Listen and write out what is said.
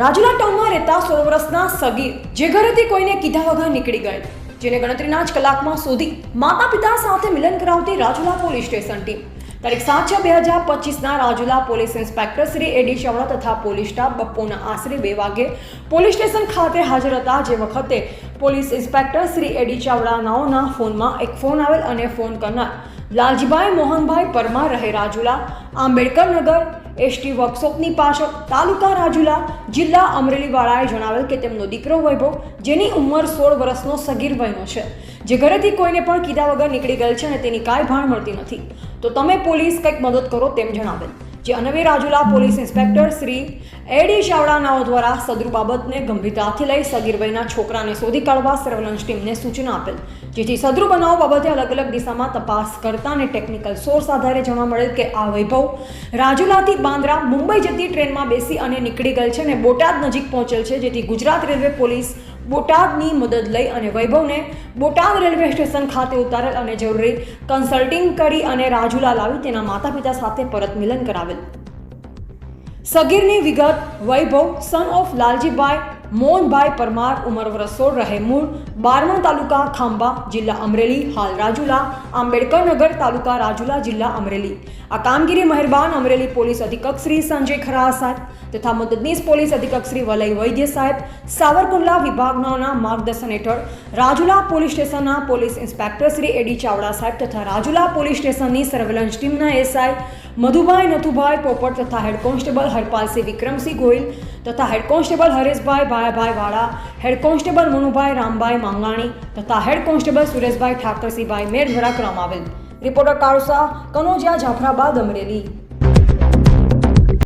રાજુલા ટાઉનમાં રહેતા સોળ વર્ષના સગીર જે ઘરેથી કોઈને કીધા વગર નીકળી ગયેલ જેને ગણતરીના જ કલાકમાં શોધી માતા પિતા સાથે મિલન કરાવતી રાજુલા પોલીસ સ્ટેશન ટીમ. તારીખ સાત છ બે હજાર પચીસના Rajula police inspector Shri A D Shavla તથા પોલીસ સ્ટાફ બપોરના આશરે બે વાગે પોલીસ સ્ટેશન ખાતે હાજર હતા, જે વખતે police inspector Shri A D Chavda નાઓના ફોનમાં એક ફોન આવેલ અને ફોન કરનાર લાલજીભાઈ મોહનભાઈ પરમાર રહે રાજુલા, આંબેડકર નગર, એસટી વર્કશોપની પાછળ, તાલુકા રાજુલા, જિલ્લા અમરેલીવાળાએ જણાવેલ કે તેમનો દીકરો વૈભવ, જેની ઉંમર સોળ વર્ષનો સગીર વયનો છે, જે ઘરેથી કોઈને પણ કીધા વગર નીકળી ગયેલ છે અને તેની કાંઈ ભાણ મળતી નથી. તો તમે પોલીસ કંઈક મદદ કરો તેમ જણાવેલ. જે અનવે Rajula police inspector Shri A D ચાવડાનાઓ દ્વારા સદરૂ બાબતને ગંભીરતાથી લઈ સગીર વયના છોકરાને શોધી કાઢવા સર્વેલન્સ ટીમને સૂચના આપેલ. જેથી સદરૂ બનાવ બાબતે અલગ અલગ દિશામાં તપાસ કરતા અને ટેકનિકલ સોર્સ આધારે જાણવા મળેલ કે આ વૈભવ રાજુલાથી બાંદ્રા મુંબઈ જતી ટ્રેનમાં બેસી અને નીકળી ગયેલ છે અને બોટાદ નજીક પહોંચેલ છે. જેથી ગુજરાત રેલવે પોલીસ બોટાદની મદદ લઈ અને વૈભવને બોટાદ રેલવે સ્ટેશન ખાતે ઉતારેલ અને જરૂરી કન્સલ્ટિંગ કરી અને રાજુલા લાવી તેના માતા પિતા સાથે પરત મિલન કરાવેલ. સગીરની વિગત વૈભવ સન ઓફ લાલજીભાઈ મોહનભાઈ પરમાર ઉમર વરસોડ રહેમૂળ રહે બારમણ તાલુકા ખાંભા જિલ્લા અમરેલી, હાલ રાજુલા આંબેડકરનગર તાલુકા રાજુલા જિલ્લા અમરેલી. આ કામગીરી મહેરબાન અમરેલી પોલીસ અધિક્ષક શ્રી સંજય ખરા સાહેબ તથા મદદનીશ પોલીસ અધિક્ષક શ્રી વલય વૈદ્ય સાહેબ, સાવરકુંડલા વિભાગના માર્ગદર્શન હેઠળ રાજુલા પોલીસ સ્ટેશનના police inspector Shri A D Chavda સાહેબ તથા રાજુલા પોલીસ સ્ટેશનની સર્વેલન્સ ટીમના એસઆઈ મધુભાઈ નથુભાઈ, પોપટ તથા હેડ કોન્સ્ટેબલ હરપાલસિંહ વિક્રમસિંહ ગોહિલ તથા head constable Hareshbhai Bhayabhai Vala, head constable Manubhai Rambhai Mangani તથા હેડ કોન્સ્ટેબલ સુરેશભાઈ ઠાકરસિંહભાઈ મેર દ્વારા કરવામાં આવેલ. રિપોર્ટર કારુસા કનોજિયા જાફરાબાદ અમરેલી.